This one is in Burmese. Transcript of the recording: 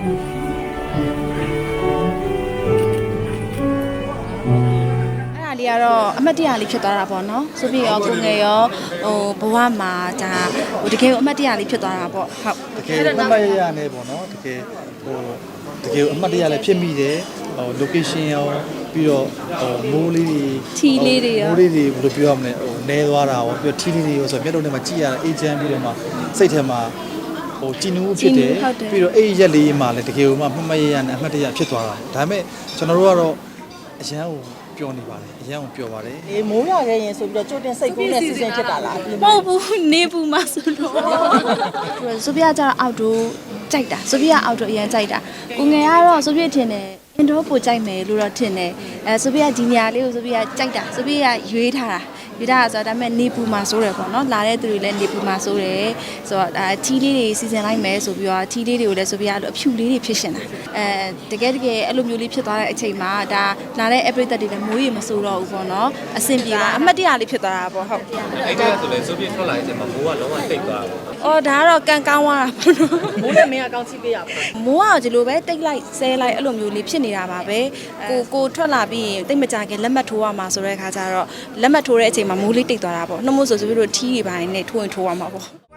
အဲ့ဒါလေးကတော့အမတ်တရလေးဖြစ်သွားတာပေါ့နော်ဆိုပြီးရောကိုငယ်ရောဟိုဘဝမှာဒါဟိုတကယ်ကိုအမတ်တရလေးဖြစ်သွားတာပေါ့ဟုတ်တကယ်အမှတ်ရရနေပေါ့နော်တကယ်ဟိုတကယ်အမှတ်တရလည်းဖြစ်မိတယ်ဟို location ရောပြီးတော့ဟိုမိုးလေးတွေထီလေးတွေရောမိုးလေးတွေဘယ်လိုပြောရမလဲဟိုနဲသွားတာရောပြီးတော့ထီလေးတွေရောဆိုတော့မျက်လုံးထဲမှာကြည့်ရတာအေဂျင့်ပြီးတော့မှစိတ်ထဲမှာ ဟိုကြည်နူးဖြစ်တယ်ပြီးတော့အဲ့ဒီရက်လေးမှာလည်းတကယ်ကိုမှမှတ်မှတ်ရရနဲ့အမှတ်တရဖြစ်သွားတာဒါပေမဲ့ကျွန်တော်တို့ကတော့အရန်ကိုပျော်နေပါတယ်အရန်ကိုပျော်ပါတယ်အေးမိုးရခဲ့ရင်ဆိုပြီးတော့ကြိုတင်စိတ်ကူးနဲ့စီစဉ်ဖြစ်တာလားဒီမဟုတ်ဘူးနေပူမှာဆိုတော့ဆိုပြကျတော့အောက်တိုကြိုက်တာဆိုပြအောက်တိုအရင်ကြိုက်တာကိုငယ်ကတော့ဆိုပြထင်တယ်အင်ဒိုပိုကြိုက်မယ်လို့တော့ထင်တယ်အဲဆိုပြဒီနေရာလေးကိုဆိုပြကြိုက်တာဆိုပြရွေးထားတာ ရွေးထားတာဆိုတော့ဒါပေမဲ့နေပူမှာစိုးတယ်ပေါ့နော်လာတဲ့သူတွေလည်းနေပူမှာစိုးတယ်ဆိုတော့ဒါထီးလေးတွေစီစဉ်လိုက်မယ်ဆိုပြီးတော့ထီးလေးတွေကိုလည်းဆိုပြအဲ့လိုအဖြူလေးတွေဖြစ်ရှင်တာအဲတကယ်တကယ်အဲ့လိုမျိုးလေးဖြစ်သွားတဲ့အချိန်မှာဒါလာတဲ့အပရိသတ်တွေလည်းမိုးရေမစိုးတော့ဘူးပေါ့နော်အဆင်ပြေပါအမှတ်တရလေးဖြစ်သွားတာပေါ့ဟုတ်အဲ့ဒီကဆိုလဲဆိုပြထွက်လာတဲ့အချိန်မှာမိုးကလုံးဝတိတ်သွားတာပေါ့။အော်ဒါကတော့ကန်ကောင်းသွားတာပေါ့နော်မိုးနဲ့မင်းကကောင်းချိပေးရပါ။မိုးကဒီလိုပဲတိတ်လိုက်ဆဲလိုက်အဲ့လိုမျိုးလေးဖြစ်နေတာပါပဲ။ကိုကိုထွက်လာပြီးရင်တိတ်မကြခင်လက်မှတ်ထိုးရမှာဆိုတဲ့အခါကျတော့လက်မှတ်ထိုးတဲ့အချိန်မှာမိုးလေးတိတ်သွားတာပေါ့။နှမို့ဆိုဆိုပြီးတော့ထီးတွေပိုင်းနဲ့ထိုးရင်ထိုးရမှာပေါ့။